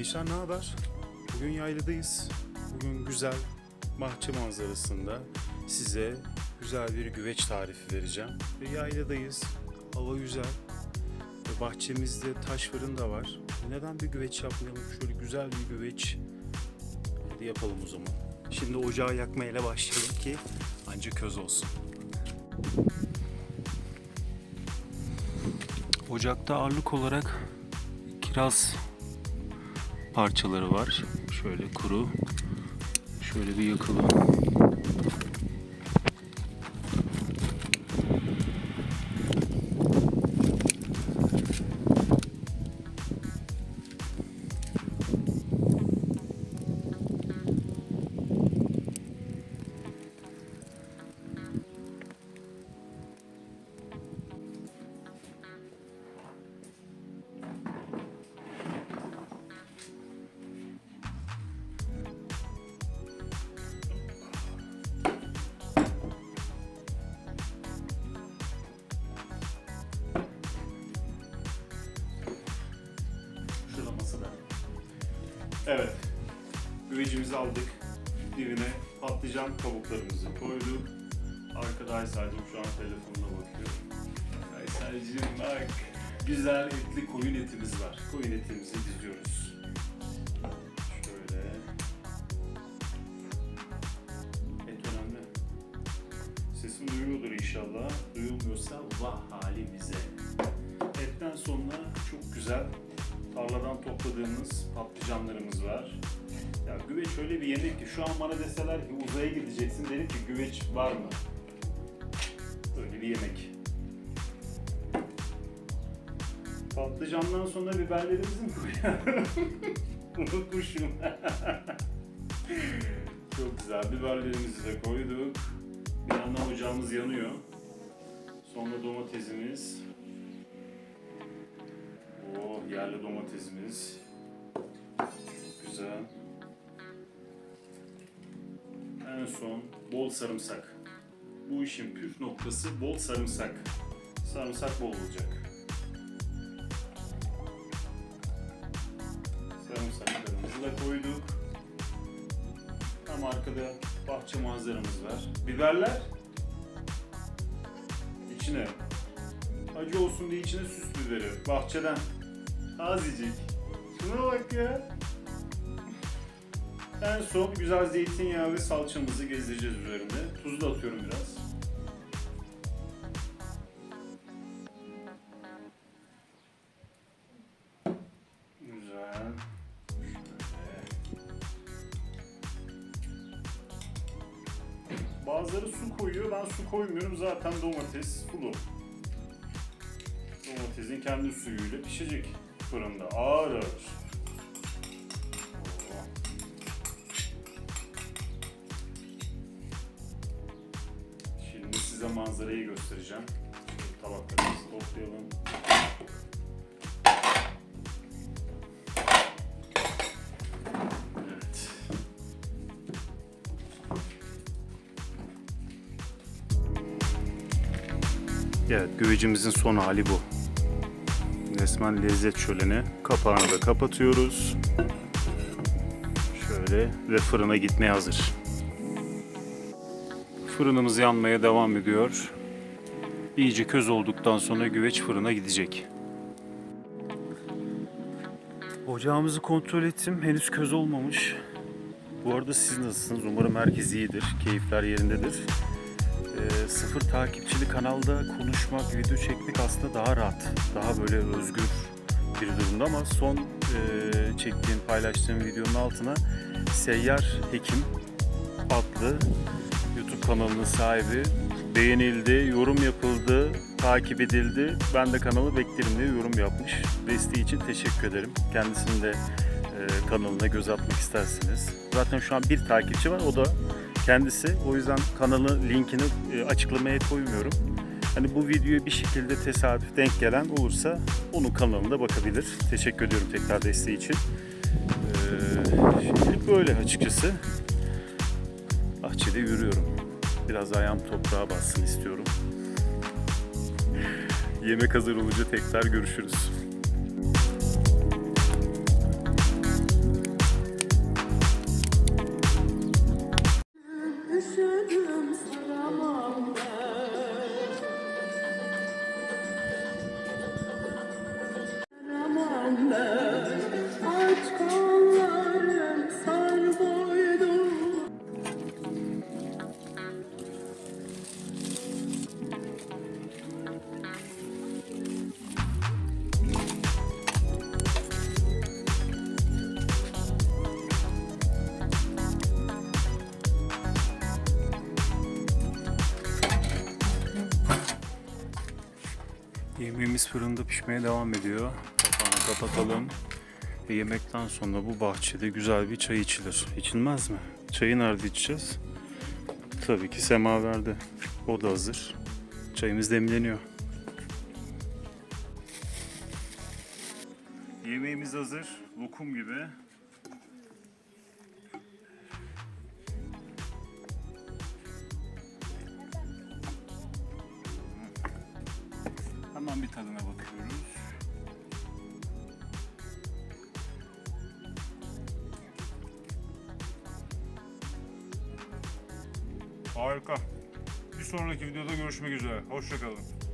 Gençler ne haber? Bugün yayladayız. Bugün güzel bahçe manzarasında size güzel bir güveç tarifi vereceğim. Ve yayladayız. Hava güzel. Ve bahçemizde taş fırın da var. Neden bir güveç yapmayalım? Şöyle güzel bir güveç. Hadi yapalım o zaman. Şimdi ocağı yakmayla başlayalım ki ancak köz olsun. Ocakta ağırlık olarak kiraz parçaları var. Şöyle kuru. Şöyle bir yakalım. Evet. Güvecimizi aldık. Dibine patlıcan kabuklarımızı koyduk. Arkada Aysel'cim şu an telefonuna bakıyor. Aysel'cim bak. Güzel etli koyun etimiz var. Koyun etimizi diziyoruz. Şöyle. Et önemli. Sesim duyuluyordur inşallah. Duyulmuyorsa vah halimize. Etten sonra çok güzel tarladan topladığımız patlıcanlarımız var. Ya güveç öyle bir yemek ki şu an bana deseler ki uzaya gideceksin derim ki güveç var mı? Böyle bir yemek. Patlıcandan sonra biberlerimizi mi koyalım? Unutmuşum. Çok güzel. Biberlerimizi de koyduk. Bir yandan ocağımız yanıyor. Sonra domatesimiz. Yerli domatesimiz. Güzel. En son bol sarımsak. Bu işin püf noktası bol sarımsak. Sarımsak bol olacak. Sarımsaklarımızı da koyduk. Tam arkada bahçe manzaramız var. Biberler içine acı olsun diye içine süs biberi. Bahçeden. Tazecik. Şuna bak ya. En son güzel zeytinyağı ve salçamızı gezdireceğiz üzerinde. Tuz da atıyorum biraz. Güzel. Bazıları su koyuyor. Ben su koymuyorum. Zaten domates sulu. Domatesin kendi suyuyla pişecek fırında. Ağır ağır. Şimdi size manzarayı göstereceğim. Tabaklarımızı toplayalım. Evet, güvecimizin son hali bu. Resmen lezzet şöleni. Kapağını da kapatıyoruz. Şöyle ve fırına gitmeye hazır. Fırınımız yanmaya devam ediyor. İyice köz olduktan sonra güveç fırına gidecek. Ocağımızı kontrol ettim. Henüz köz olmamış. Bu arada siz nasılsınız? Umarım herkes iyidir. Keyifler yerindedir. Ee, sıfır takipçili kanalda konuşmak, video çekmek aslında daha rahat. Daha böyle özgür bir durumda ama son e, çektiğim, paylaştığım videonun altına Seyyar Hekim adlı YouTube kanalının sahibi beğenildi, yorum yapıldı, takip edildi. Ben de kanalı beklerim diye yorum yapmış. Desteği için teşekkür ederim. Kendisinin de e, kanalına göz atmak isterseniz. Zaten şu an bir takipçi var. O da kendisi. O yüzden kanalın linkini e, açıklamaya koymuyorum. Hani bu videoya bir şekilde tesadüf denk gelen olursa onun kanalına bakabilir. Teşekkür ediyorum tekrar desteği için. Ee, şimdilik böyle açıkçası. Bahçede yürüyorum. Biraz ayağım toprağa bassın istiyorum. Yemek hazır olunca tekrar görüşürüz. Yemeğimiz fırında pişmeye devam ediyor. Kapağını kapatalım. Ve yemekten sonra bu bahçede güzel bir çay içilir. İçilmez mi? Çayı nerede içeceğiz? Tabii ki semaverde. O da hazır. Çayımız demleniyor. Yemeğimiz hazır. Lokum gibi. Tadına bakıyoruz. Harika. Bir sonraki videoda görüşmek üzere. Hoşçakalın.